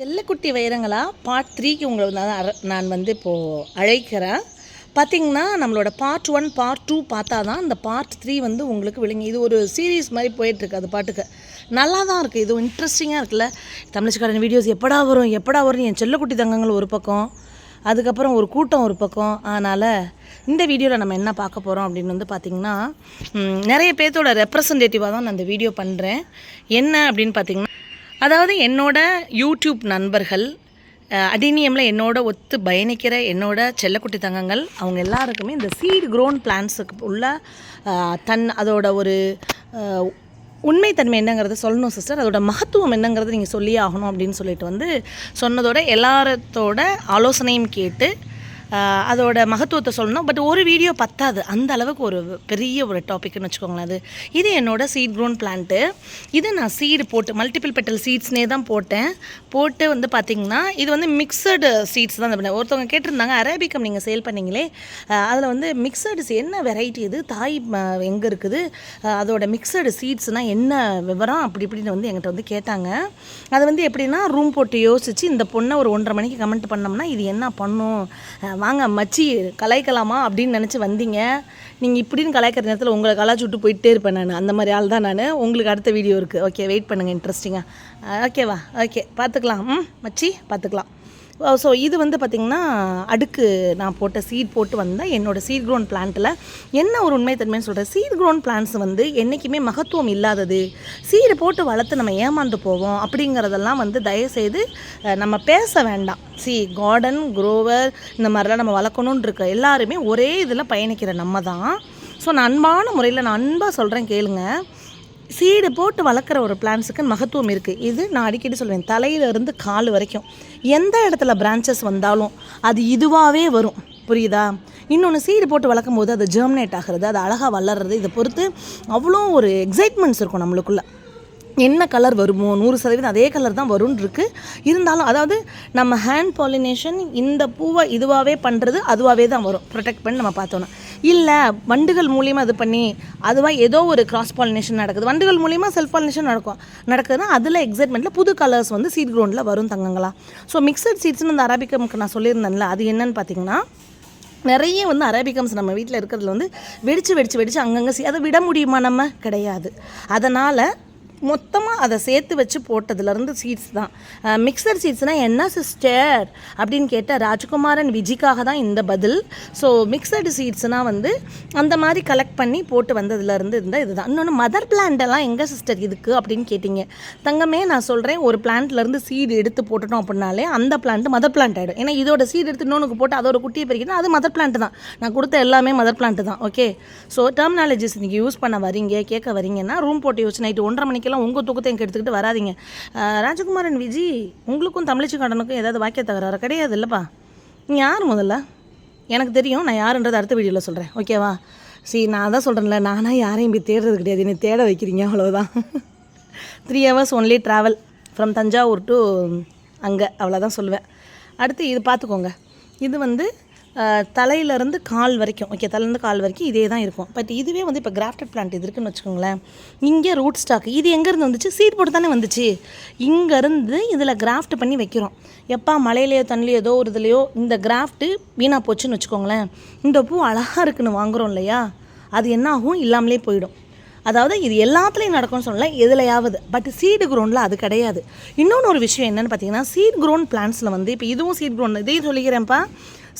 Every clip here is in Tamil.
செல்லக்குட்டி வைரங்களா? பார்ட் த்ரீக்கு உங்களை வந்து நான் வந்து இப்போது அழைக்கிறேன். பார்த்தீங்கன்னா நம்மளோட பார்ட் ஒன் பார்ட் டூ பார்த்தா தான் இந்த பார்ட் த்ரீ வந்து உங்களுக்கு விளங்கி இது ஒரு சீரீஸ் மாதிரி போயிட்டுருக்கு அது பாட்டுக்கு. நல்லா தான் இருக்குது இது இன்ட்ரெஸ்டிங்காக இருக்குல்ல. தமிழ்ச்சிக்காரன் வீடியோஸ் எப்படா வரும் எப்படா வரும் என் செல்லக்குட்டி தங்கங்கள் ஒரு பக்கம் அதுக்கப்புறம் ஒரு கூட்டம் ஒரு பக்கம். அதனால் இந்த வீடியோவில் நம்ம என்ன பார்க்க போகிறோம் அப்படின்னு வந்து பார்த்திங்கன்னா நிறைய பேர்த்தோட ரெப்ரசன்டேட்டிவாக தான் நான் இந்த வீடியோ பண்ணுறேன் என்ன அப்படின்னு பார்த்தீங்கன்னா அதாவது என்னோட யூடியூப் நண்பர்கள் அடினியமில் என்னோட ஒத்து பயணிக்கிற என்னோட செல்லக்குட்டி தங்கங்கள் அவங்க எல்லாருக்குமே இந்த சீட் க்ரோன் பிளான்ஸுக்கு உள்ள தன் அதோட ஒரு உண்மைத்தன்மை என்னங்கிறத சொல்லணும் சிஸ்டர் அதோட மகத்துவம் என்னங்கிறத நீங்கள் சொல்லியே ஆகணும் அப்படின்னு சொல்லிட்டு வந்து சொன்னதோட எல்லாரத்தோட ஆலோசனையும் கேட்டு அதோட மகத்துவத்தை சொல்லணும். பட் ஒரு வீடியோ பத்தாது. அந்த அளவுக்கு ஒரு பெரிய ஒரு டாபிக்னு வச்சுக்கோங்களேன் அது. இது என்னோட சீட் க்ரோன் பிளான்ட்டு இது நான் சீடு போட்டு மல்டிபிள் பெட்டல் சீட்ஸ்னே தான் போட்டேன். போட்டு வந்து பார்த்திங்கன்னா இது வந்து மிக்சடு சீட்ஸ் தான். பண்ணேன். ஒருத்தவங்க கேட்டிருந்தாங்க அரேபிக்கம் நீங்கள் சேல் பண்ணீங்களே. அதில் வந்து மிக்சடு என்ன வெரைட்டி இது? தாய் எங்கே இருக்குது? அதோட மிக்சடு சீட்ஸ்னால் என்ன விவரம்? அப்படி இப்படின்னு வந்து என்கிட்ட வந்து கேட்டாங்க. அது வந்து எப்படின்னா ரூம் போட்டு யோசித்து இந்த பொண்ணை ஒரு ஒன்றரை மணிக்கு கமெண்ட் பண்ணோம்னா இது என்ன பண்ணும்? வாங்க மச்சி கலாய்க்கலாமா அப்படின்னு நினச்சி வந்தீங்க. நீங்கள் இப்படின்னு கலாய்க்கிற நேரத்தில் உங்களை கலாய்ச்சி விட்டு போயிட்டே இருப்பேன் நான். அந்த மாதிரி ஆள் தான் நான். உங்களுக்கு அடுத்த வீடியோ இருக்குது ஓகே வெயிட் பண்ணுங்கள் இன்ட்ரெஸ்டிங்காக ஓகேவா ஓகே பார்த்துக்கலாம். ம் மச்சி பார்த்துக்கலாம். Oh, ஸோ இது வந்து பார்த்திங்கன்னா அடுக்கு நான் போட்ட சீட் போட்டு வந்தேன். என்னோடய சீட் க்ரோன் பிளான்ட்டில் என்ன ஒரு உண்மைத்தன்மைன்னு சொல்கிறேன் சீட் க்ரோன் பிளான்ஸ் வந்து என்றைக்குமே மகத்துவம் இல்லாதது. சீடு போட்டு வளர்த்து நம்ம ஏமாந்து போவோம் அப்படிங்கிறதெல்லாம் வந்து தயவுசெய்து நம்ம பேச வேண்டாம். சி கார்டன் க்ரோவர் இந்த மாதிரிலாம் நம்ம வளர்க்கணுன்னு இருக்க எல்லாருமே ஒரே இதில் பயணிக்கிற நம்ம தான். ஸோ நான் அன்பான முறையில் நான் அன்பாக சொல்கிறேன் கேளுங்கள் சீடு போட்டு வளர்க்குற ஒரு பிளான்ஸுக்கு மகத்துவம் இருக்குது இது நான் அடிக்கடி சொல்லுவேன் தலையிலிருந்து கால் வரைக்கும். எந்த இடத்துல பிரான்ச்சஸ் வந்தாலும் அது இதுவாகவே வரும். புரியுதா? இன்னொன்று சீடு போட்டு வளர்க்கும் போது அது ஜெர்மினேட் ஆகிறது அது அழகாக வளர்றது இதை பொறுத்து அவ்வளோ ஒரு எக்ஸைட்மெண்ட்ஸ் இருக்கும் நம்மளுக்குள்ள. என்ன கலர் வருமோ நூறு சதவீதம் அதே கலர் தான் வரும்னு இருக்குது இருந்தாலும் அதாவது நம்ம ஹேண்ட் பாலினேஷன் இந்த பூவை இதுவாகவே பண்ணுறது அதுவாகவே தான் வரும். ப்ரொடெக்ட் பண்ணி நம்ம பார்த்தோன்னா இல்லை வண்டுகள் மூலியமாக இது பண்ணி அதுவாக ஏதோ ஒரு கிராஸ் பாலினேஷன் நடக்குது. வண்டுகள் மூலியமாக செல்ஃப் பாலினேஷன் நடக்கும் நடக்குதுன்னா அதில் எக்ஸைட்மெண்ட்டில் புது கலர்ஸ் வந்து சீட் க்ரௌண்டில் வரும் தங்கங்களா? ஸோ மிக்சட் சீட்ஸ்னு அந்த அரபிக்கமுக்கு நான் சொல்லியிருந்தேன்ல அது என்னன்னு பார்த்தீங்கன்னா நிறைய வந்து அரேபிகம்ஸ் நம்ம வீட்டில் இருக்கிறதுல வந்து வெடிச்சு வெடிச்சு வெடிச்சு அங்கங்கே அதை விட முடியுமா நம்ம? கிடையாது. அதனால் மொத்தமாக அதை சேர்த்து வச்சு போட்டதுலேருந்து சீட்ஸ் தான். மிக்சர் சீட்ஸ்னால் என்ன சிஸ்டர் அப்படின்னு கேட்டால் ராஜ்குமாரன் விஜிக்காக தான் இந்த பதில். ஸோ மிக்சடு சீட்ஸ்னால் வந்து அந்த மாதிரி கலெக்ட் பண்ணி போட்டு வந்ததுலேருந்து இருந்தால் இதுதான். இன்னொன்று மதர் பிளான்ட்டெல்லாம் எங்கே சிஸ்டர் இதுக்கு அப்படின்னு கேட்டிங்க. தங்கமே நான் சொல்கிறேன் ஒரு பிளான்ட்லேருந்து சீடு எடுத்து போட்டுட்டோம் அப்படின்னாலே அந்த பிளான்ட் மதர் பிளான்ட் ஆகிடும் ஏன்னா இதோட சீடு எடுத்து இன்னொன்று போட்டு அதோட குட்டியை பறிக்கணும் அது மதர் பிளான்ட் தான். நான் கொடுத்த எல்லாமே மதர் பிளான்ட் தான் ஓகே ஸோ டெர்மினாலஜிஸ் நீங்கள் யூஸ் பண்ண வரீங்க கேட்க வரீங்கன்னா ரூம் போட்டு யோசிச்சு நைட்டு ஒன்றரை மணிக்கெல்லாம் உங்கள் தூக்கத்தை எங்கே எடுத்துக்கிட்டு வராதீங்க. ராஜகுமாரன் விஜி உங்களுக்கும் தமிழிச்சு கடனுக்கும் ஏதாவது வாக்கிய தகராறு கிடையாது இல்லைப்பா? நீ யார் முதல்ல? எனக்கு தெரியும் நான் யாருன்றது அடுத்த வீடியோவில் சொல்கிறேன் ஓகேவா சரி நான் தான் சொல்கிறேன்ல நானாக யாரையும் போய் தேடுறது கிடையாது. என்னை தேட வைக்கிறீங்க அவ்வளோதான் three hours only travel from Thanjavur to அங்கே. அவ்வளோதான் சொல்லுவேன். அடுத்து இது பார்த்துக்கோங்க. இது வந்து தலையிலேருந்து கால் வரைக்கும். ஓகே தலையிலேருந்து கால் வரைக்கும் இதே தான் இருக்கும். பட் இதுவே வந்து இப்போ கிராஃப்டட் பிளான்ட் இது இருக்குன்னு வச்சுக்கோங்களேன். இங்கே ரூட் ஸ்டாக் இது எங்கேருந்து வந்துச்சு? சீட் போட்டு தானே வந்துச்சு. இங்கேருந்து இதில் கிராஃப்ட் பண்ணி வைக்கிறோம். எப்பா மழையிலையோ தண்ணிலையோ ஏதோ ஒரு இதுலையோ இந்த கிராஃப்ட்டு வீணாக போச்சுன்னு வச்சுக்கோங்களேன். இந்த பூ அழகாக இருக்குன்னு வாங்குறோம் இல்லையா? அது என்ன ஆகும்? இல்லாமலே போயிடும். அதாவது இது எல்லாத்துலேயும் நடக்கும்னு சொல்லல எதுலையாவது. பட் சீடு க்ரோனில் அது கிடையாது. இன்னொன்று ஒரு விஷயம் என்னென்னு பார்த்தீங்கன்னா சீட் க்ரோன் பிளான்ஸில் வந்து இப்போ இதுவும் சீட் க்ரோன் இதையும் சொல்லிக்கிறேன்ப்பா.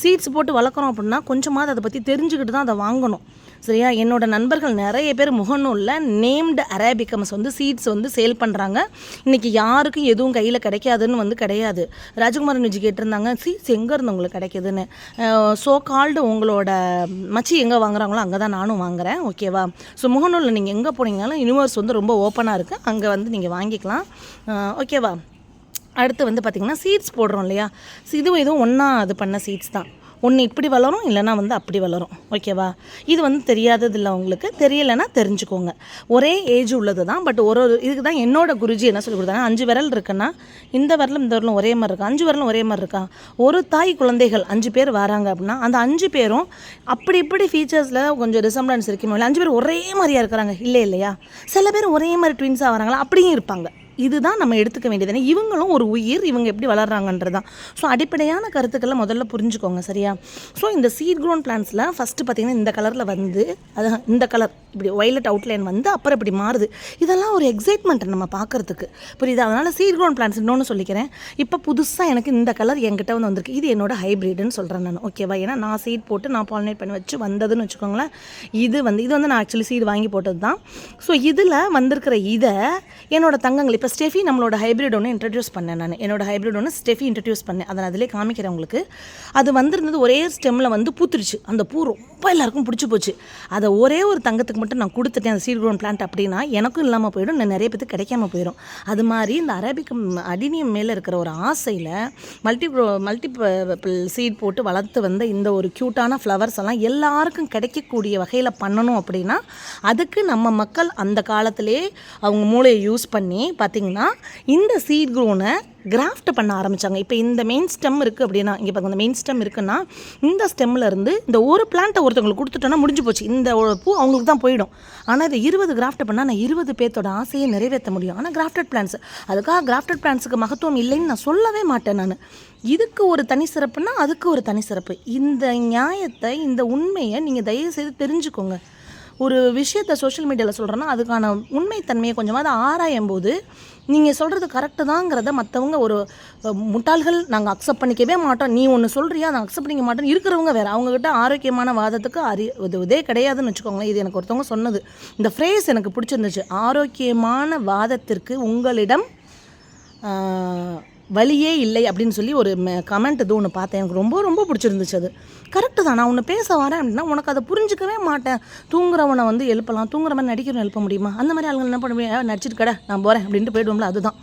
சீட்ஸ் போட்டு வளர்க்குறோம் அப்படின்னா கொஞ்சமாவது அதை பற்றி தெரிஞ்சுக்கிட்டு தான் அதை வாங்கணும். சரியா? என்னோட நண்பர்கள் நிறைய பேர் முகநூலில் நேம்டு அரேபிகம்ஸ் வந்து சீட்ஸ் வந்து சேல் பண்ணுறாங்க இன்றைக்கி யாருக்கும் எதுவும் கையில் கிடைக்காதுன்னு வந்து கிடையாது. ராஜகுமாரன் விஜய் கேட்டிருந்தாங்க சீட்ஸ் எங்கே இருந்து உங்களுக்கு கிடைக்குதுன்னு? ஸோ கால்டு உங்களோட மச்சி எங்கே வாங்குறாங்களோ அங்கே தான் நானும் வாங்குறேன். ஓகேவா ஸோ முகநூலில் நீங்கள் எங்கே போனீங்கனாலும் யூனிவர்ஸ் வந்து ரொம்ப ஓப்பனாக இருக்குது அங்கே வந்து நீங்கள் வாங்கிக்கலாம். ஓகேவா அடுத்து வந்து பார்த்திங்கன்னா சீட்ஸ் போடுறோம் இல்லையா? இதுவும் இதுவும் ஒன்றா இது பண்ண சீட்ஸ் தான். ஒன்று இப்படி வளரும் இல்லைன்னா வந்து அப்படி வளரும். ஓகேவா இது வந்து தெரியாதது இல்லை உங்களுக்கு. தெரியலைன்னா தெரிஞ்சுக்கோங்க. ஒரே ஏஜ் உள்ளது தான். பட் ஒரு ஒரு இதுக்கு தான் என்னோடய குருஜி என்ன சொல்லி கொடுத்தாங்க அஞ்சு விரல் இருக்குன்னா இந்த விரலும் இந்த விரலும் ஒரே மாதிரி இருக்கா? அஞ்சு விரலும் ஒரே மாதிரி இருக்கா? ஒரு தாய் குழந்தைகள் அஞ்சு பேர் வராங்க அப்படின்னா அந்த அஞ்சு பேரும் அப்படி இப்படி ஃபீச்சர்ஸில் கொஞ்சம் ரிசம்பிளன்ஸ் இருக்குமோ இல்லை அஞ்சு பேர் ஒரே மாதிரியா இருக்கிறாங்க? இல்லை இல்லையா? சில பேர் ஒரே மாதிரி ட்வின்ஸாக வராங்களா? அப்படியும் இருப்பாங்க. இதுதான் நம்ம எடுத்துக்க வேண்டியது. இவங்களும் ஒரு உயிர் இவங்க எப்படி வளர்கிறாங்கன்றதான் ஸோ அடிப்படையான கருத்துக்களை முதல்ல புரிஞ்சுக்கோங்க சரியா? ஸோ இந்த சீட் க்ரோன் பிளான்ஸில் ஃபஸ்ட்டு பார்த்தீங்கன்னா இந்த கலரில் வந்து அது இந்த கலர் இப்படி ஒய்லட் அவுட்லைன் வந்து அப்புறம் இப்படி மாறுது. இதெல்லாம் ஒரு எக்ஸைட்மெண்ட் நம்ம பார்க்கறதுக்கு. புரியுது? அதனால் சீட் க்ரோன் பிளான்ஸ் இன்னொன்று சொல்லிக்கிறேன். இப்போ புதுசாக எனக்கு இந்த கலர் என்கிட்ட வந்து வந்திருக்கு. இது என்னோட ஹைப்ரிட்னு சொல்கிறேன் நான். ஓகேவா ஏன்னா நான் சீட் போட்டு நான் பாலினேட் பண்ணி வச்சு வந்ததுன்னு வச்சுக்கோங்களேன். இது வந்து இது வந்து நான் ஆக்சுவலி சீடு வாங்கி போட்டது தான் ஸோ இதில் வந்திருக்கிற இதை என்னோட தங்கங்கள் இப்போ ஸ்டெஃபி நம்மளோட ஹைப்ரிட் ஒன்று இன்ட்ரடியூஸ் பண்ணேன் நான். என்னோட ஹைப்ரிட் ஒன்று ஸ்டெஃபி இன்ட்ரடியூஸ் பண்ணேன். அதை நான் அதிலே காமிக்கிறேன் உங்களுக்கு. அது வந்திருந்தது ஒரே ஸ்டெம்மில் வந்து பூத்துருச்சு. அந்த பூ ரொம்ப எல்லாருக்கும் பிடிச்சி போச்சு. அதை ஒரே ஒரு தங்கத்துக்கு மட்டும் நான் கொடுத்துட்டேன். அந்த சீட் க்ரோன் பிளான்ட் அப்படின்னா எனக்கும் இல்லாமல் போயிடும். நான் நிறைய பேருக்கு கிடைக்காம போயிடும். அது மாதிரி இந்த அரபிக் அடினியம் மேலே இருக்கிற ஒரு ஆசையில் மல்டி மல்டி சீட் போட்டு வளர்த்து வந்த இந்த ஒரு க்யூட்டான ஃப்ளவர்ஸ் எல்லாம் எல்லாருக்கும் கிடைக்கக்கூடிய வகையில் பண்ணணும் அப்படின்னா அதுக்கு நம்ம மக்கள் அந்த காலத்திலே அவங்க மூளையை யூஸ் பண்ணி பார்த்திங்கன்னா இந்த சீட் க்ரோனை கிராஃப்ட் பண்ண ஆரம்பித்தாங்க இப்போ இந்த மெயின் ஸ்டெம் இருக்குது அப்படின்னா இங்கே பாருங்க இந்த மெயின் ஸ்டெம் இருக்குன்னா இந்த ஸ்டெம்மில் இருந்து இந்த ஒரு பிளான்ட்டை ஒருத்தவங்களுக்கு கொடுத்துட்டோன்னா முடிஞ்சு போச்சு. இந்த ஒரு பூ அவங்களுக்கு தான் போயிடும். ஆனால் இது இருபது கிராஃப்ட் பண்ணால் நான் இருபது பேர்த்தோட ஆசையை நிறைவேற்ற முடியும். ஆனால் கிராஃப்டட் பிளான்ஸ் அதுக்காக கிராஃப்டட் பிளான்ஸுக்கு மகத்துவம் இல்லைன்னு நான் சொல்லவே மாட்டேன் நான். இதுக்கு ஒரு தனி சிறப்புனா அதுக்கு ஒரு தனி சிறப்பு. இந்த நியாயத்தை இந்த உண்மையை நீங்கள் தயவு செய்து தெரிஞ்சுக்கோங்க. ஒரு விஷயத்தை சோஷியல் மீடியாவில் சொல்கிறேன்னா அதுக்கான உண்மைத்தன்மையை கொஞ்சமாவது ஆராயும் போது நீங்கள் சொல்கிறது கரெக்டு தாங்கிறத மற்றவங்க ஒரு முட்டாள்கள் நாங்கள் அக்செப்ட் பண்ணிக்கவே மாட்டோம். நீ ஒன்று சொல்கிறியா அதை அக்செப்ட் பண்ணிக்க மாட்டோம் இருக்கிறவங்க வேறு. அவங்கக்கிட்ட ஆரோக்கியமான வாதத்துக்கு அறி இது இதே கிடையாதுன்னு வச்சுக்கோங்களேன். இது எனக்கு ஒருத்தவங்க சொன்னது. இந்த ஃப்ரேஸ் எனக்கு பிடிச்சிருந்துச்சு. ஆரோக்கியமான வாதத்திற்கு உங்களிடம் வழியே இல்லை அப்படின்னு சொல்லி ஒரு கமெண்ட் இது ஒன்று பார்த்தேன். எனக்கு ரொம்ப ரொம்ப பிடிச்சிருந்துச்சு அது. கரெக்டு தான். நான் ஒன்று பேச வரேன் அப்படின்னா உனக்கு அதை புரிஞ்சுக்கவே மாட்டேன். தூங்குறவனை வந்து எழுப்பலாம். தூங்குற மாதிரி நடிக்கிறவன் எழுப்ப முடியுமா? அந்த மாதிரி ஆளுங்க என்ன பண்ணுவேன் நடிச்சிட்டு கடை நான் போகிறேன் அப்படின்ட்டு போயிடுவோம்ல அதுதான்.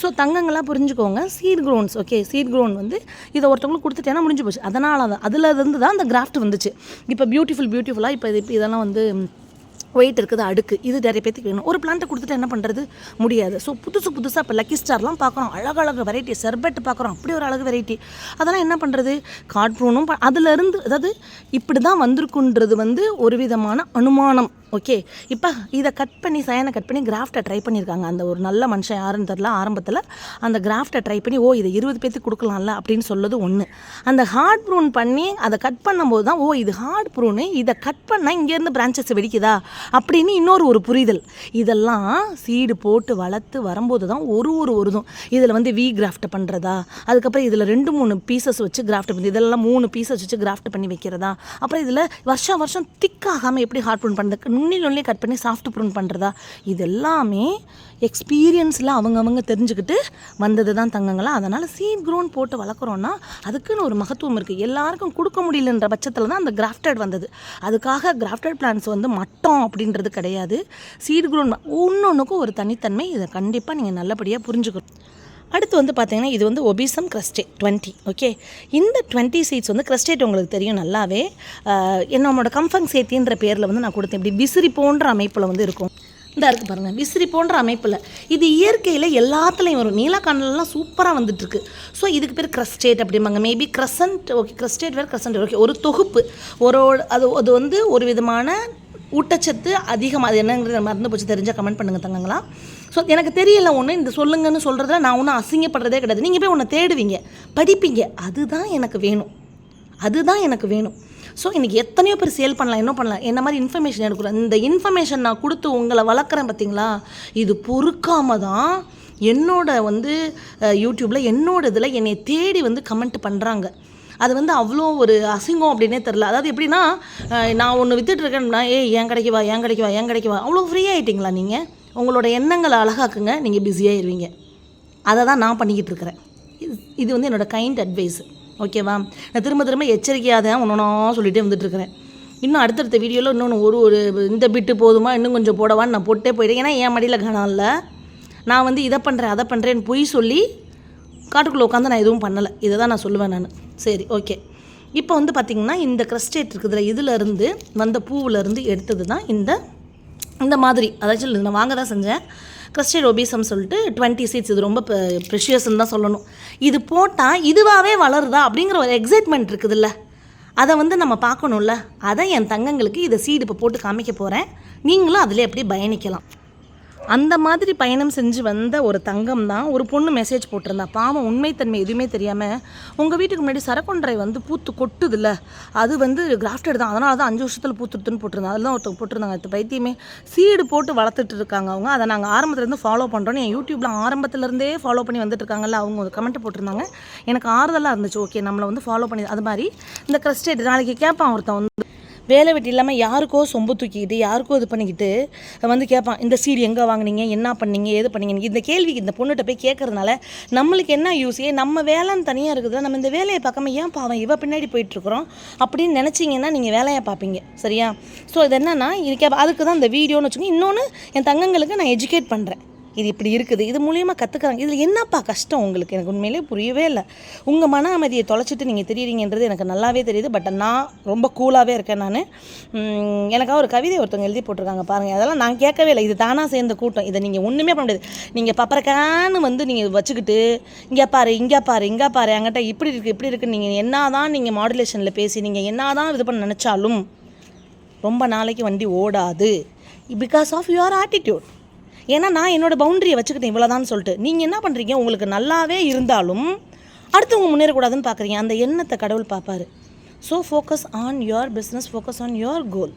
ஸோ தங்கங்களாக புரிஞ்சுக்கோங்க. Seed growns okay seed grown வந்து இதை ஒருத்தவங்களுக்கு கொடுத்துட்டேன்னா முடிஞ்சு போச்சு. அதனால தான் அதில் இருந்து தான் அந்த கிராஃப்ட் வந்துச்சு. இப்போ பியூட்டிஃபுல் பியூட்டிஃபுல்லாக இப்போ இது இப்போ இதெல்லாம் வந்து வெயிட் இருக்குது அடுக்கு. இது நிறைய பேத்துக்கு வேணும். ஒரு பிளான்ட்டை கொடுத்துட்டு என்ன பண்ணுறது முடியாது. ஸோ புதுசு புதுசாக இப்போ லக்கி ஸ்டார்லாம் பார்க்குறோம். அழகழகு வெரைட்டி செர்பெட் பார்க்குறோம். அப்படி ஒரு அழகு வெரைட்டி அதெல்லாம் என்ன பண்ணுறது கார்ட் ப்ரூனும் அதிலிருந்து அதாவது இப்படி தான் வந்திருக்குன்றது வந்து ஒரு விதமான அனுமானம். ஓகே. இப்போ இதை கட் பண்ணி சயனை கட் பண்ணி கிராஃப்டை ட்ரை பண்ணியிருக்காங்க அந்த ஒரு நல்ல மனுஷன் யாருன்னு தெரில ஆரம்பத்தில் அந்த கிராஃப்டை ட்ரை பண்ணி ஓ இதை இருபது பேர்த்துக்கு கொடுக்கலாம்ல அப்படின்னு சொல்லது ஒன்று அந்த ஹார்ட் ப்ரூன் பண்ணி அதை கட் பண்ணும்போது தான் ஓ இது ஹார்ட் ப்ரூனு இதை கட் பண்ணால் இங்கேருந்து பிரான்ச்சஸ் வெடிக்குதா? அப்படின்னு இன்னொரு ஒரு புரிதல். இதெல்லாம் சீடு போட்டு வளர்த்து வரும்போது தான் ஒரு ஒரு ஒருதும். இதில் வந்து வி கிராஃப்ட் பண்ணுறதா அதுக்கப்புறம் இதில் ரெண்டு மூணு பீசஸ் வச்சு கிராஃப்ட் பண்ணி இதெல்லாம் மூணு பீசஸ் வச்சு கிராஃப்ட் பண்ணி வைக்கிறதா? அப்புறம் இதில் வருஷம் வருஷம் திக்காகாமல் எப்படி ஹார்ட் ப்ரூன் பண்ணுறது நுண்ணி நுண்ணி கட் பண்ணி சாஃப்ட் ப்ரூன் பண்ணுறதா இது எல்லாமே எக்ஸ்பீரியன்ஸில் அவங்கவங்க தெரிஞ்சுக்கிட்டு வந்தது தான் தங்கங்களா? அதனால் சீட் க்ரோன் போட்டு வளர்க்குறோன்னா அதுக்குன்னு ஒரு மகத்துவம் இருக்குது எல்லாருக்கும் கொடுக்க முடியலன்ற பட்சத்தில் தான் அந்த கிராஃப்டட் வந்தது. அதுக்காக கிராஃப்டட் பிளான்ஸ் வந்து மட்டம் அப்படின்றது கிடையாது. சீட் க்ரோன் ஒன்றொன்றுக்கும் ஒரு தனித்தன்மை. இதை கண்டிப்பாக நீங்கள் நல்லபடியாக புரிஞ்சுக்கணும். அடுத்து வந்து பார்த்தீங்கன்னா இது வந்து ஒபிசம் கிரஸ்டேட் டுவெண்ட்டி ஓகே இந்த டுவெண்ட்டி சீட்ஸ் வந்து கிரஸ்டேட் உங்களுக்கு தெரியும் நல்லாவே. என்னோட கம்ஃபங் சேத்தின்ற பேரில் வந்து நான் கொடுத்தேன். இப்படி விசிறி போன்ற அமைப்பில் வந்து இருக்கும். இந்த இருக்குது பாருங்கள் விசிறி போன்ற அமைப்பில். இது இயற்கையில் எல்லாத்துலேயும் வரும். நீலக்காண்டலாம் சூப்பராக வந்துட்டுருக்கு. ஸோ இதுக்கு பேர் கிரஸ்டேட் அப்படிம்பாங்க. மேபி கிரசன்ட் ஓகே கிரஸ்டேட் வேறு கிரசன்ட் ஓகே ஒரு தொகுப்பு. ஒரு அது அது வந்து ஒரு விதமான ஊட்டச்சத்து அதிகமாக அது என்னங்கிறது மறந்து போச்சு. தெரிஞ்சால் கமெண்ட் பண்ணுங்கள் தங்கங்களா. ஸோ எனக்கு தெரியல ஒன்று இந்த சொல்லுங்கன்னு சொல்கிறதுல நான் ஒன்றும் அசிங்கப்படுறதே கிடையாது. நீங்கள் போய் ஒன்று தேடுவீங்க படிப்பீங்க அதுதான் எனக்கு வேணும். அதுதான் எனக்கு வேணும். ஸோ இன்றைக்கி எத்தனையோ பேர் சேல் பண்ணலாம் என்ன பண்ணலாம் என்ன மாதிரி இன்ஃபர்மேஷன் எடுக்கிறோம் இந்த இன்ஃபர்மேஷன் நான் கொடுத்து உங்களை வளர்க்குறேன் பார்த்தீங்களா? இது பொறுக்காமல் தான் என்னோட வந்து யூடியூப்பில் என்னோட இதில் என்னை தேடி வந்து கமெண்ட் பண்ணுறாங்க அது வந்து அவ்வளோ ஒரு அசிங்கம் அப்படின்னே தெரில அதாவது எப்படின்னா நான் ஒன்று வித்துட்டு இருக்கேன்னா ஏன் கிடைக்குவா ஏன் கிடைக்குவா ஏன் கிடைக்குவா அவ்வளோ ஃப்ரீ ஆகிட்டிங்களா நீங்கள் உங்களோட எண்ணங்களை அழகாக்குங்க நீங்கள் பிஸியாகிடுவீங்க அதை தான் நான் பண்ணிக்கிட்டு இருக்கிறேன். இது இது வந்து என்னோடய கைண்ட் அட்வைஸ் ஓகேவா நான் திரும்ப திரும்ப எச்சரிக்கையாக தான் ஒன்றா சொல்லிகிட்டே வந்துட்டுருக்கிறேன் இன்னும் அடுத்தடுத்த வீடியோவில் இன்னொன்று ஒரு ஒரு இந்த பிட்டு போதுமா இன்னும் கொஞ்சம் போடவான்னு நான் போட்டே போயிட்டேன் ஏன்னா என் மடியில் கனம் இல்லை. நான் வந்து இதை பண்ணுறேன் அதை பண்ணுறேன்னு பொய் சொல்லி காட்டுக்குள்ளே உட்காந்து நான் எதுவும் பண்ணலை. இதை தான் நான் சொல்லுவேன் நான். சரி ஓகே இப்போ வந்து பார்த்திங்கன்னா இந்த கிரஸ்டேட் இருக்குதுல இதிலருந்து வந்த பூவிலேருந்து எடுத்தது தான் இந்த இந்த மாதிரி அதாச்சும் நான் வாங்க தான் செஞ்சேன். கிறிஸ்டியன் ஒபீசம் சொல்லிட்டு டுவெண்ட்டி சீட்ஸ் இது ரொம்ப ப்ரெஷியஸ்ன்னு தான் சொல்லணும். இது போட்டால் இதுவாகவே வளருதா அப்படிங்கிற ஒரு எக்ஸைட்மெண்ட் இருக்குதுல்ல. அதை வந்து நம்ம பார்க்கணும்ல. அதை என் தங்கங்களுக்கு இதை சீடு இப்போ போட்டு காமிக்க போகிறேன் நீங்களும் அதில் அப்படியே பயணிக்கலாம். அந்த மாதிரி பயணம் செஞ்சு வந்த ஒரு தங்கம் தான் ஒரு பொண்ணு மெசேஜ் போட்டிருந்தா. பாவம் உண்மைத்தன்மை எதுவுமே தெரியாமல் உங்கள் வீட்டுக்கு முன்னாடி சரக்கொன்றை வந்து பூத்து கொட்டுதில்ல. அது வந்து கிராஃப்டட் தான். அதனால தான் அஞ்சு வருஷத்தில் பூத்துட்டுன்னு போட்டிருந்தாங்க அதெல்லாம் ஒருத்தவங்க போட்டிருந்தாங்க. அது பைத்தியமே சீடு போட்டு வளர்த்துட்டு இருக்காங்க அவங்க. அதை நாங்கள் ஆரம்பத்துலேருந்து ஃபாலோ பண்ணுறோன்னு என் யூடியூப்பில் ஆரம்பத்துலேருந்தே ஃபாலோ பண்ணி வந்துட்டு இருக்காங்கல்ல அவங்க ஒரு கமெண்ட் போட்டிருந்தாங்க. எனக்கு ஆறுதலாக இருந்துச்சு. ஓகே நம்மளை வந்து ஃபாலோ பண்ணி அது மாதிரி இந்த கிரஸ்டேட் நாளைக்கு கேட்பான் ஒருத்தன் வந்து வேலை வெட்டி இல்லாமல் யாருக்கோ சொம்பு தூக்கிக்கிட்டு யாருக்கோ இது பண்ணிக்கிட்டு வந்து கேட்பான் இந்த சீடி எங்கே வாங்குனீங்க? என்ன பண்ணீங்க? ஏது பண்ணீங்க இந்த கேள்விக்கு இந்த பொண்ணுகிட்ட போய் கேட்கறதுனால நம்மளுக்கு என்ன யூஸ் ஏ நம்ம வேலைன்னு தனியாக இருக்குது நம்ம இந்த வேலையை பார்க்காம ஏன் பாவம் இவ பின்னாடி போயிட்டுருக்குறோம் அப்படின்னு நினச்சிங்கன்னா நீங்கள் வேலையை பார்ப்பீங்க சரியா? ஸோ இது என்னென்னா இது கே அதுக்கு தான் இந்த வீடியோன்னு வச்சுக்கோங்க. இன்னொன்று என் தங்கங்களுக்கு நான் எஜுகேட் பண்ணுறேன் இது இப்படி இருக்குது. இது மூலியமாக கற்றுக்குறாங்க இதில் என்னப்பா கஷ்டம் உங்களுக்கு? எனக்கு உண்மையிலே புரியவே இல்லை. உங்கள் மன அமைதியை தொலைச்சிட்டு நீங்கள் தெரியுறீங்கன்றது எனக்கு நல்லாவே தெரியுது. பட் நான் ரொம்ப கூலாகவே இருக்கேன் நான். எனக்காக ஒரு கவிதை ஒருத்தவங்க எழுதி போட்டிருக்காங்க பாருங்கள் அதெல்லாம் நான் கேட்கவே இல்லை. இது தானாக சேர்ந்த கூட்டம். இதை நீங்கள் ஒன்றுமே பண்ண முடியாது. நீங்கள் பப்பரக்கான்னு வந்து நீங்கள் வச்சுக்கிட்டு இங்கே பாரு இங்கே பாரு இங்கே பாரு என்கிட்ட இப்படி இருக்குது இப்படி இருக்குது நீங்கள் என்ன தான் நீங்கள் மாடுலேஷனில் பேசி நீங்கள் என்ன தான் இது பண்ண நினச்சாலும் ரொம்ப நாளைக்கு வண்டி ஓடாது. பிகாஸ் ஆஃப் யுவர் ஆட்டிடியூட் ஏன்னா நான் என்னோடய பவுண்டரியை வச்சுக்கிட்டேன் இவ்வளோதான்னு சொல்லிட்டு. நீங்கள் என்ன பண்ணுறீங்க உங்களுக்கு நல்லாவே இருந்தாலும் அடுத்தவங்க முன்னேறக்கூடாதுன்னு பார்க்குறீங்க அந்த எண்ணத்தை கடவுள் பார்ப்பாரு so focus on your business focus on your goal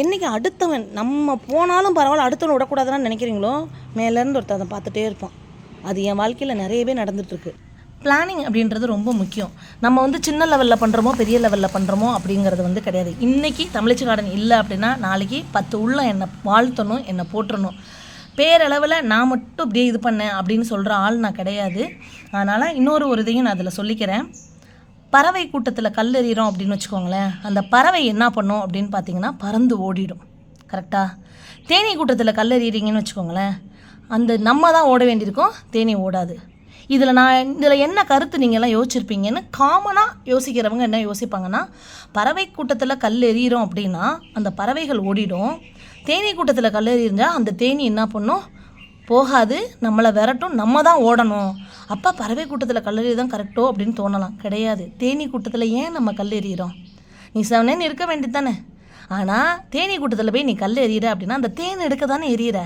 என்றைக்கு அடுத்தவன் நம்ம போனாலும் பரவாயில்ல அடுத்தவன் விடக்கூடாதுன்னு நினைக்கிறீங்களோ மேலேருந்து ஒருத்தர் அதை பார்த்துட்டே இருப்பான். அது என் வாழ்க்கையில் நிறையவே நடந்துகிட்ருக்கு பிளானிங் அப்படின்றது ரொம்ப முக்கியம். நம்ம வந்து சின்ன லெவலில் பண்ணுறோமோ பெரிய லெவலில் பண்ணுறோமோ அப்படிங்கிறது வந்து கிடையாது. இன்றைக்கி தமிழிச்சு கார்டன் இல்லை அப்படின்னா நாளைக்கு பத்து உள்ள என்னை வாழ்த்தணும் என்னை போட்டுறணும் பேரளவில் நான் மட்டும் இப்படியே இது பண்ணேன் அப்படின்னு சொல்கிற ஆள் நான் கிடையாது. அதனால் இன்னொரு ஒரு இதையும் நான் அதில் சொல்லிக்கிறேன். பறவை கூட்டத்தில் கல்லெறிகிறோம் அப்படின்னு வச்சுக்கோங்களேன் அந்த பறவை என்ன பண்ணும் அப்படின்னு பார்த்தீங்கன்னா பறந்து ஓடிடும். கரெக்டாக தேனீ கூட்டத்தில் கல்லெறிகிறீங்கன்னு வச்சுக்கோங்களேன் அந்த நம்ம தான் ஓட வேண்டியிருக்கோம் தேனி ஓடாது. இதில் நான் இதில் என்ன கருத்து நீங்கள்லாம் யோசிச்சிருப்பீங்கன்னு காமனாக யோசிக்கிறவங்க என்ன யோசிப்பாங்கன்னா பறவை கூட்டத்தில் கல் எறிகிறோம் அப்படின்னா அந்த பறவைகள் ஓடிடும். தேனீ கூட்டத்தில் கல்லறி இருந்தால் அந்த தேனி என்ன பண்ணும்? போகாது நம்மளை விரட்டும் நம்ம தான் ஓடணும். அப்போ பறவை கூட்டத்தில் கல்லறி தான் கரெக்டோ அப்படின்னு தோணலாம். கிடையாது. தேனீ கூட்டத்தில் ஏன் நம்ம கல் எறிகிறோம் நீ செவனேன்னு இருக்க வேண்டியது தானே. ஆனால் தேனீ கூட்டத்தில் போய் நீ கல் எறிகிற அப்படின்னா அந்த தேன் எடுக்க தானே எறிகிற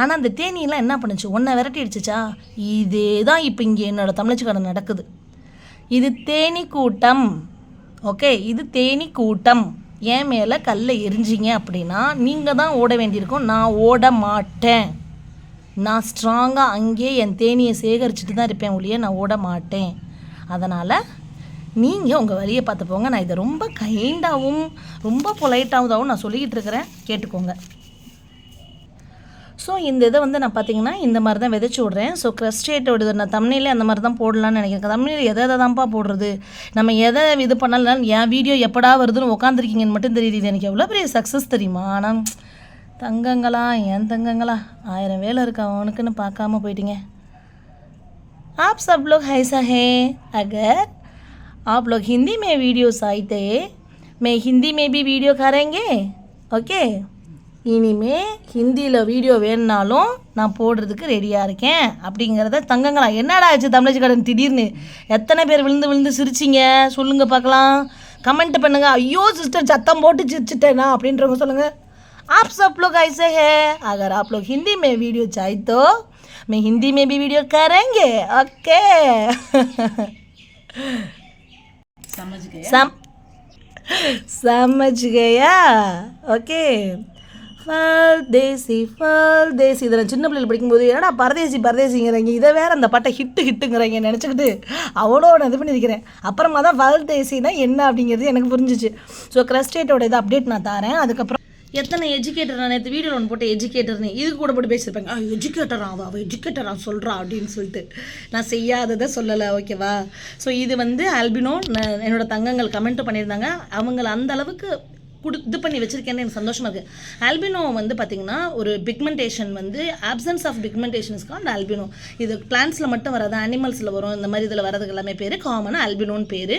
ஆனால் அந்த தேனீலாம் என்ன பண்ணுச்சு? உன்னை விரட்டி அடிச்சிச்சா இதே தான் இப்போ இங்கே என்னோட தமிழச்சி நடக்குது. இது தேனி கூட்டம். ஓகே இது தேனி கூட்டம். என் மேலே கல்லை எரிஞ்சிங்க அப்படின்னா நீங்கள் தான் ஓட வேண்டியிருக்கும். நான் ஓட மாட்டேன். நான் ஸ்ட்ராங்காக அங்கேயே என் தேனியை சேகரிச்சுட்டு தான் இருப்பேன் ஒழிய நான் ஓட மாட்டேன். அதனால் நீங்கள் உங்கள் வழியை பார்த்து போங்க. நான் இதை ரொம்ப கைண்டாகவும் ரொம்ப பொலைட்டாகவும் நான் சொல்லிக்கிட்டு இருக்கிறேன். கேட்டுக்கோங்க. ஸோ இந்த இதை வந்து நான் பார்த்தீங்கன்னா இந்த மாதிரி தான் விதைச்சி விட்றேன் ஸோ க்ரஸ்டேட்டோட நான் தமிழ்லேயே அந்த மாதிரி தான் போடலான்னு நினைக்கிறேன் தமிழில் எதை எதை தான்ப்பா போடுறது நம்ம எதை இது பண்ணலாம் என் வீடியோ எப்படா வருதுன்னு உட்காந்துருக்கீங்கன்னு மட்டும் தெரியுது இது எனக்கு எவ்வளோ பெரிய சக்ஸஸ் தெரியுமா ஆனால் தங்கங்களா ஏன் தங்கங்களா ஆயிரம் வேலை இருக்கு அவனுக்குன்னு பார்க்காம போயிட்டீங்க आप सब लोग ऐसा है अगर आप लोग हिंदी में वीडियोस आए थे मैं हिंदी में भी वीडियो करेंगे ஓகே இனிமே ஹிந்தியில் வீடியோ வேணுனாலும் நான் போடுறதுக்கு ரெடியாக இருக்கேன் அப்படிங்கிறத தங்கங்களா என்னடா ஆச்சு தமிழச்சி கடன் திடீர்னு எத்தனை பேர் விழுந்து விழுந்து சிரிச்சிங்க சொல்லுங்க பார்க்கலாம் கமெண்ட் பண்ணுங்க ஐயோ சிஸ்டர் சத்தம் போட்டு சிரிச்சிட்டேனா அப்படின்றவங்க சொல்லுங்க आप सब लोग ऐसे हैं अगर आप लोग हिंदी में वीडियो चाहिए तो मैं हिंदी में भी वीडियो करेंगे ओके समझ गए सम समझ गया ஓகே ஃபல் தேசி இதில் தேசி. சின்ன பிள்ளைகள் படிக்கும்போது என்னடா பரதேசி பரதேசிங்கிறாங்க? இதை வேற அந்த பாட்டை ஹிட்டு ஹிட்டுங்கிறாங்க நினச்சிக்கிட்டு அவ்வளோ நான் இது பண்ணியிருக்கிறேன். அப்புறமா தான் ஃபல்தேசினா என்ன அப்படிங்கிறது எனக்கு புரிஞ்சிச்சு. ஸோ க்ரஸ்டேட்டோட இது அப்டேட் நான் தரேன். அதுக்கப்புறம் எத்தனை எஜுகேட்டர் நான் நேற்று வீடியோ ஒன்று போட்டு எஜுகேட்டர்னு இது கூட போட்டு பேசியிருப்பாங்க. ஆ எஜுகேட்டரா அவள் அவள் எஜுகேட்டரா சொல்கிறா அப்படின்னு சொல்லிட்டு. நான் செய்யாததை சொல்லலை ஓகேவா? ஸோ இது வந்து ஆல்பினோ நான் என்னோட தங்கங்கள் கமெண்ட்டும் பண்ணியிருந்தாங்க. அவங்கள அந்த அளவுக்கு குடு இது பண்ணி வச்சிருக்கேன்னு எனக்கு சந்தோஷமாக இருக்குது ஆல்பினோ வந்து பார்த்திங்கன்னா ஒரு பிக்மெண்டேஷன் வந்து absence of pigmentation is called albino இது பிளான்ஸில் மட்டும் வராது அனிமல்ஸில் வரும் இந்த மாதிரி இதில் வரதுக்கு எல்லாமே பேர் காமனாக ஆல்பினோன்னு பேர்.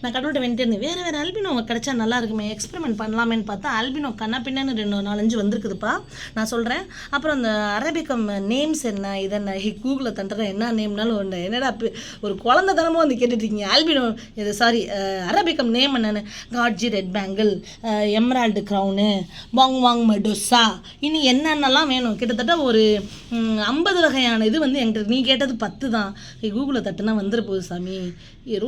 நான் கடவுள்கிட்ட வேண்டிட்டு இருந்தேன் வேறு வேறு ஆல்பினோ கிடைச்சா நல்லா இருக்குமே எக்ஸ்பெரிமெண்ட் பண்ணலாமேன்னு பார்த்தா ஆல்பினோ கண்ணா பின்னன்னு ரெண்டு நாலஞ்சு வந்திருக்குதுப்பா. நான் சொல்கிறேன் அப்புறம் அந்த அரபிக்கம் நேம்ஸ் என்ன இது என்ன கூகுளில் தண்டுறேன் என்ன நேம்னாலும் ஒன்று என்னடா ஒரு குழந்தை தனமும் வந்து கேட்டுட்ருக்கீங்க ஆல்பினோ இது சாரி அரபிக்கம் நேம் என்னென்னு? காட்ஜி ரெட் பேங்கிள் எம்ரால்டு க்ரௌனு வாங் வாங் மெடுசா இனி என்னென்னலாம் வேணும்? கிட்டத்தட்ட ஒரு ஐம்பது வகையான இது வந்து என்கிட்ட நீ கேட்டது பத்து தான். கூகுளில் தட்டுனா வந்துரு போகுது சாமி.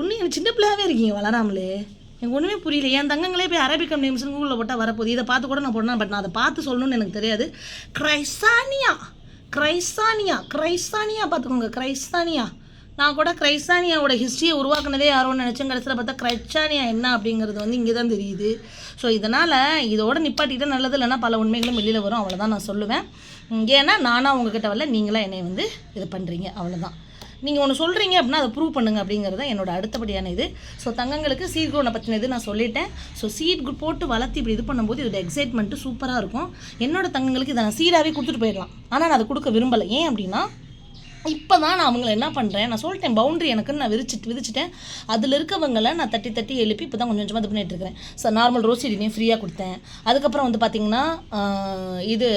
ஒன்றும் எனக்கு சின்ன பிள்ளையாவே இருக்கீங்க வளராமலே. எனக்கு ஒன்றுமே புரியல. என் தங்கங்களே போய் அரபிக்கம் நேம்ஸ்னு கூகுளில் போட்டால் வரப்போகுது. இதை பார்த்து கூட நான் போடணும். பட் நான் அதை பார்த்து சொல்லணும்னு எனக்கு தெரியாது. கிரைசானியா கிரைசானியா கிரைசானியா பார்த்துக்கோங்க. கிரைசானியா நான் கூட கிரைஸ்தானியாவோட ஹிஸ்ட்ரியை உருவாக்குனதே யாரோன்னு நினச்சேன். கடைசியில் பார்த்தா கிரைச்சானியா என்ன அப்படிங்கிறது வந்து இங்கே தான் தெரியுது. ஸோ இதனால் இதோட நிப்பாட்டிக்கிட்டே நல்லது இல்லைன்னா பல உண்மைகளும் வெளியில் வரும். அவ்வளோதான் நான் சொல்லுவேன். ஏன்னா நானாக உங்ககிட்ட வரல நீங்களாம் என்னை வந்து இது பண்ணுறீங்க அவ்வளோதான் நீங்கள் ஒன்று சொல்கிறீங்க அப்படின்னா அதை ப்ரூவ் பண்ணுங்க அப்படிங்கிறது தான் என்னோட அடுத்தபடியான இது. ஸோ தங்கங்களுக்கு சீட் குரோனை பற்றின இது நான் சொல்லிட்டேன். ஸோ சீட் குரூப் போட்டு வளர்த்து இப்படி இது பண்ணும்போது இதோட எக்ஸைட்மெண்ட்டு சூப்பராக இருக்கும். என்னோட தங்கங்களுக்கு இதை நான் சீடாகவே கொடுத்துட்டு போயிடலாம். ஆனால் நான் அதை கொடுக்க விரும்பலை. ஏன் அப்படின்னா இப்போ தான் நான் அவங்கள என்ன பண்ணுறேன் நான் சொல்லிட்டேன் பவுண்டரி எனக்குன்னு நான் விரிச்சிட்டு விதிச்சிட்டேன் அதில் இருக்கவங்களை நான் தட்டி தட்டி எழுப்பி இப்போ தான் கொஞ்சம் கொஞ்சமாக இது பண்ணிட்டு இருக்கிறேன். ஸோ நார்மல் ரோஸ் செடினையும் ஃப்ரீயாக கொடுத்தேன். அதுக்கப்புறம் வந்து பார்த்திங்கன்னா இது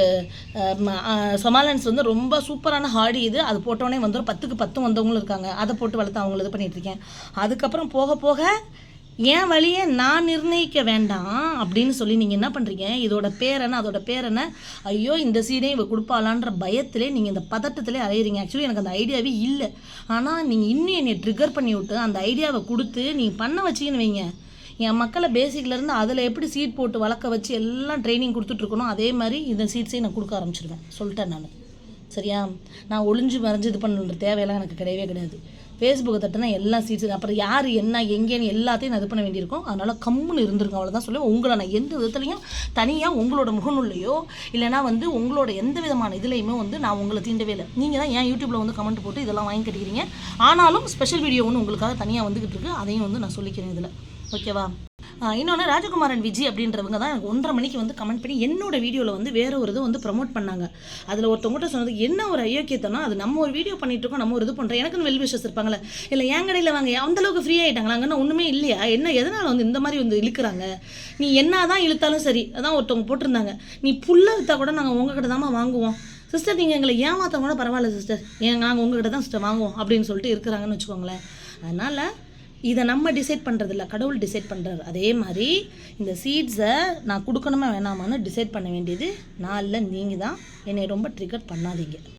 சொமாலன்ஸ் வந்து ரொம்ப சூப்பரான ஹாடி இது. அது போட்டோடனே வந்து ஒரு பத்துக்கு பத்தும் வந்தவங்களும் இருக்காங்க. அதை போட்டு வளர்த்து அவங்கள இது பண்ணிட்டு இருக்கேன். அதுக்கப்புறம் போக போக என் வழியை நான் நிர்ணயிக்க வேண்டாம் அப்படின்னு சொல்லி நீங்கள் என்ன பண்ணுறீங்க இதோட பேரனை அதோட பேரனை ஐயோ இந்த சீனே இவ கொடுப்பாளான்ற பயத்திலே நீங்கள் இந்த பதட்டத்திலே அலையிறீங்க. ஆக்சுவலி எனக்கு அந்த ஐடியாவே இல்லை. ஆனால் நீங்கள் இன்னும் என்னை ட்ரிகர் பண்ணி விட்டு அந்த ஐடியாவை கொடுத்து நீங்கள் பண்ண வச்சிங்கன்னு வைங்க. என் மக்களை பேசிக்லேருந்து அதில் எப்படி சீட் போட்டு வளர்க்க வச்சு எல்லாம் ட்ரைனிங் கொடுத்துட்ருக்கணும் அதே மாதிரி இந்த சீட்ஸையும் நான் கொடுக்க ஆரம்பிச்சிருவேன். சொல்லிட்டேன் நான். சரியா? நான் ஒளிஞ்சு மறைஞ்சு இது பண்ணுற தேவையெல்லாம் எனக்கு கிடையவே கிடையாது. ஃபேஸ்புக்கை தட்டுனா எல்லா சீட்ஸு அப்புறம் யார் என்ன எங்கேன்னு எல்லாத்தையும் நான் இது பண்ண வேண்டியிருக்கும். அதனால் கம்முன்னு இருந்திருக்கும் அவ்வளோதான் சொல்லுவேன். உங்களை நான் எந்த விதத்துலையும் தனியாக உங்களோட முகநூல்லையோ இல்லைனா வந்து உங்களோட எந்த விதமான இதுலையுமே வந்து நான் உங்களை தீண்டவே இல்லை. நீங்கள் தான் ஏன் யூடியூப்பில் வந்து கமெண்ட் போட்டு இதெல்லாம் வாங்கி கட்டிக்கிறீங்க. ஆனாலும் ஸ்பெஷல் வீடியோ ஒன்று உங்களுக்காக தனியாக வந்துக்கிட்டு இருக்கு. அதையும் வந்து நான் சொல்லிக்கிறேன் இதில். ஓகேவா இன்னொன்று ராஜகுமாரன் விஜி அப்படின்றவங்க தான் எனக்கு ஒன்றரை மணிக்கு வந்து கமெண்ட் பண்ணி என்னோட வீடியோவில் வந்து வேற ஒரு இது வந்து ப்ரமோட் பண்ணாங்க. அதில் ஒருத்தவங்ககிட்ட சொன்னது என்ன ஒரு ஐயோக்கியத்தனா அது நம்ம ஒரு வீடியோ பண்ணிட்டு இருக்கோம் நம்ம ஒரு இது பண்ணுறோம் எனக்குன்னு வெல் விஷஸ் இருப்பாங்களே இல்லை என் கடையில் வாங்க. அந்த அளவுக்கு ஃப்ரீ ஆகிட்டாங்களா அங்கன்னா ஒன்றுமே இல்லையா? என்ன எதனால் வந்து இந்த மாதிரி வந்து இழுக்கிறாங்க? நீ என்ன தான் இழுத்தாலும் சரி. அதான் ஒருத்தவங்க போட்டிருந்தாங்க. நீ புல்ல இழுத்தா கூட நாங்கள் உங்ககிட்ட தாம்மா வாங்குவோம். சிஸ்டர் நீங்கள் எங்களை ஏமாற்ற கூட பரவாயில்ல சிஸ்டர் ஏன் நாங்கள் உங்ககிட்ட தான் சிஸ்டர் வாங்குவோம். அப்படின்னு சொல்லிட்டு இருக்கிறாங்கன்னு வச்சுக்கோங்களேன். அதனால் இதை நம்ம டிசைட் பண்ணுறதில்ல கடவுள் டிசைட் பண்ணுறாரு அதே மாதிரி இந்த சீட்ஸை நான் கொடுக்கணுமா வேணாமான்னு டிசைட் பண்ண வேண்டியது நான் இல்லை நீங்கள் தான் என்னை ரொம்ப ட்ரிகர் பண்ணாதீங்க.